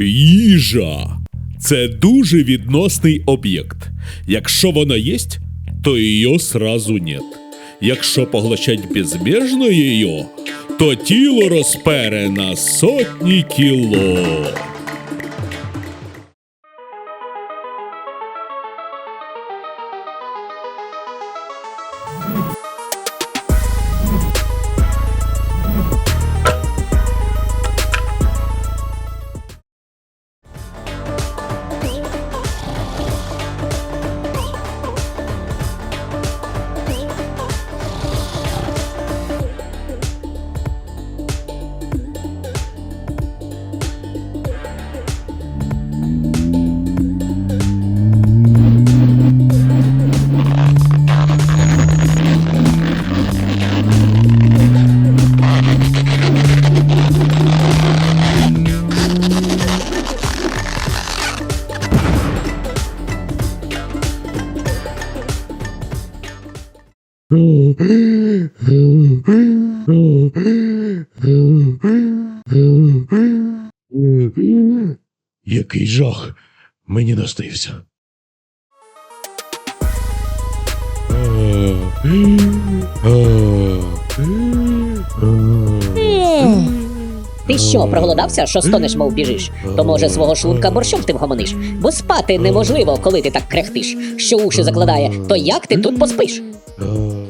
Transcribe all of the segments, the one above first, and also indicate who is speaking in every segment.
Speaker 1: Їжа це дуже відносний об'єкт. Якщо вона єсть, то її сразу нет. Якщо поглощать безбіжно її, то тіло розпере на сотні кіло.
Speaker 2: Який жах мені наснився.
Speaker 3: Ти що, проголодався, що стонеш, мов біжиш? То може свого шлунка борщом ти вгомониш? Бо спати неможливо, коли ти так кряхтиш, що уші закладає, то як ти тут поспиш? Oh.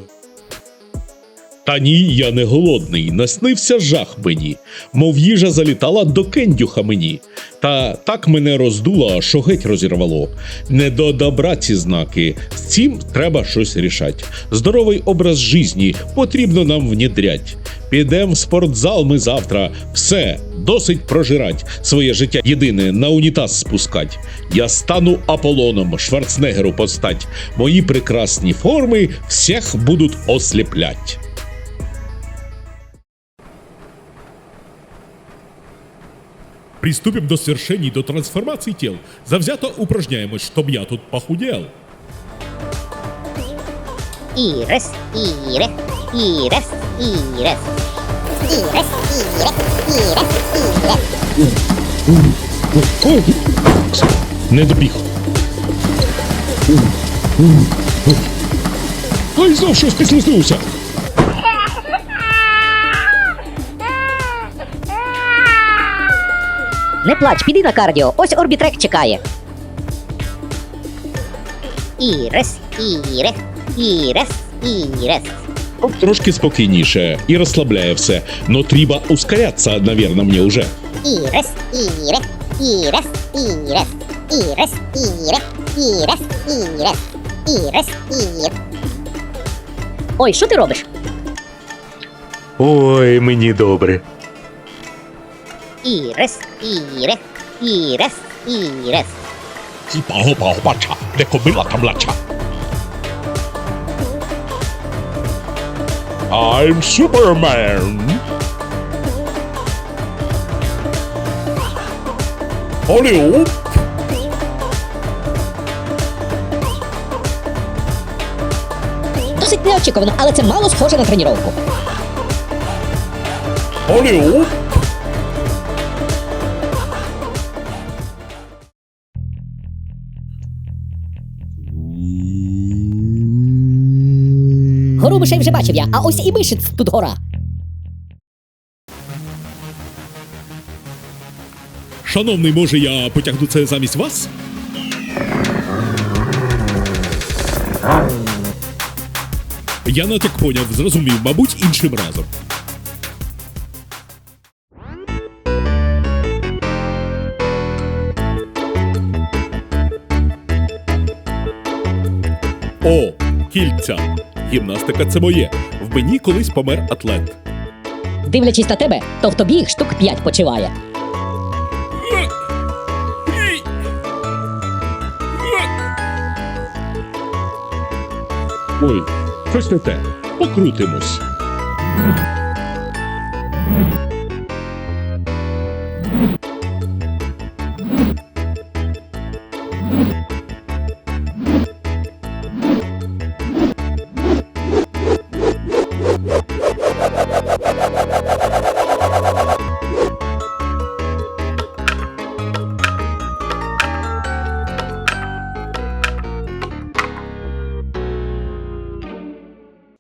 Speaker 1: Та ні, я не голодний, наснився жах мені, мов їжа залітала до кендюха мені. Та так мене роздуло, що геть розірвало. Не до добра ці знаки, з цим треба щось рішать. Здоровий образ житті потрібно нам внідрять. Підем в спортзал ми завтра. Все, досить прожирать. Своє життя єдине на унітаз спускать. Я стану Аполлоном, Шварценеггеру постать. Мої прекрасні форми всіх будуть осліплять. Приступим до свершений, до трансформации тел. Завзято упражняемость, чтоб я тут похудел.
Speaker 4: Ірес, іре, ірес, ірес. Ірес, іре, ірес, іре.
Speaker 1: Не добіг. Ой, знов щось підслизнувся.
Speaker 3: Не плач, піди на кардіо, ось орбітрек чекає.
Speaker 4: Ірес, іре, ірес, ірес.
Speaker 1: Оп, Трошки спокійніше і розслабляє все. Но треба ускоряться, наверное, мені уже.
Speaker 4: Ірес, іре, ірес, ірес. Ірес, іре, ірес, ірес. Ірес, іре.
Speaker 3: Ой, що ти робиш?
Speaker 2: Ой, мені добре.
Speaker 4: Ірес, іре, ірес, ірес.
Speaker 1: Пагопагопача, де кобила та млача. I'm Superman. Оліоп.
Speaker 3: Досить неочікувано, але це мало схоже на тренування.
Speaker 1: Оліоп.
Speaker 3: Гору вже бачив я, а ось і мишиць тут гора.
Speaker 1: Шановний, може я потягну це замість вас? Я натяк поняв, зрозумів, мабуть, іншим разом. О, кільця. Гімнастика це моє. В мені колись помер атлет.
Speaker 3: Дивлячись на тебе, то в тобі їх штук п'ять почиває.
Speaker 1: Ой, щось не те. Покрутимось.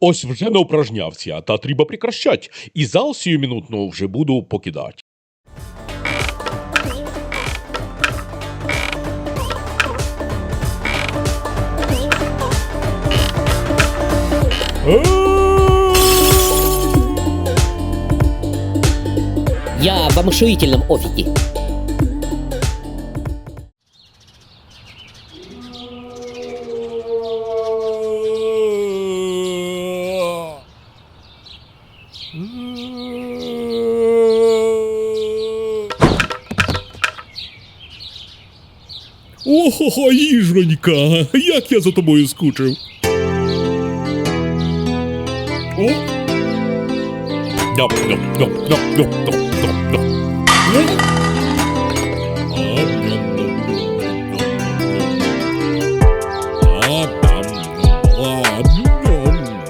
Speaker 1: Ось вже не упражнявся, та треба прекращать. І зал сіюмінутно вже буду покидати.
Speaker 3: Я в омшуительном офиге.
Speaker 1: Охо, їжронька, як я за тобою скучив. О.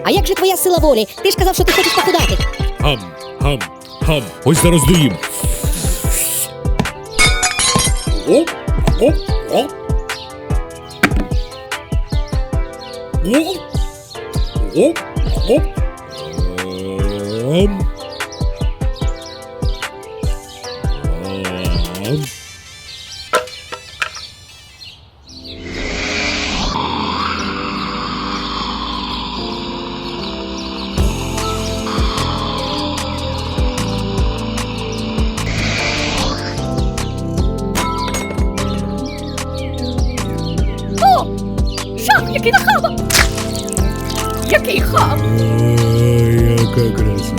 Speaker 1: А,
Speaker 5: як же твоя сила волі? Ти ж казав, що ти хочеш похудати.
Speaker 1: Хам, хам, хам. Ось зараз доїм. Оп, Úp, úp.
Speaker 5: Úp. Úp, úp. Який хам!
Speaker 1: Яка краса.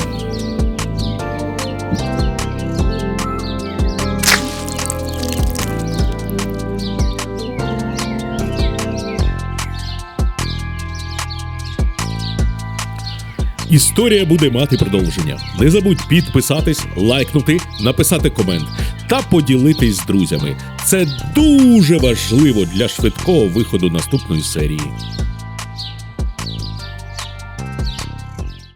Speaker 1: Історія буде мати продовження. Не забудь підписатись, лайкнути, написати комент та поділитись з друзями. Це дуже важливо для швидкого виходу наступної серії.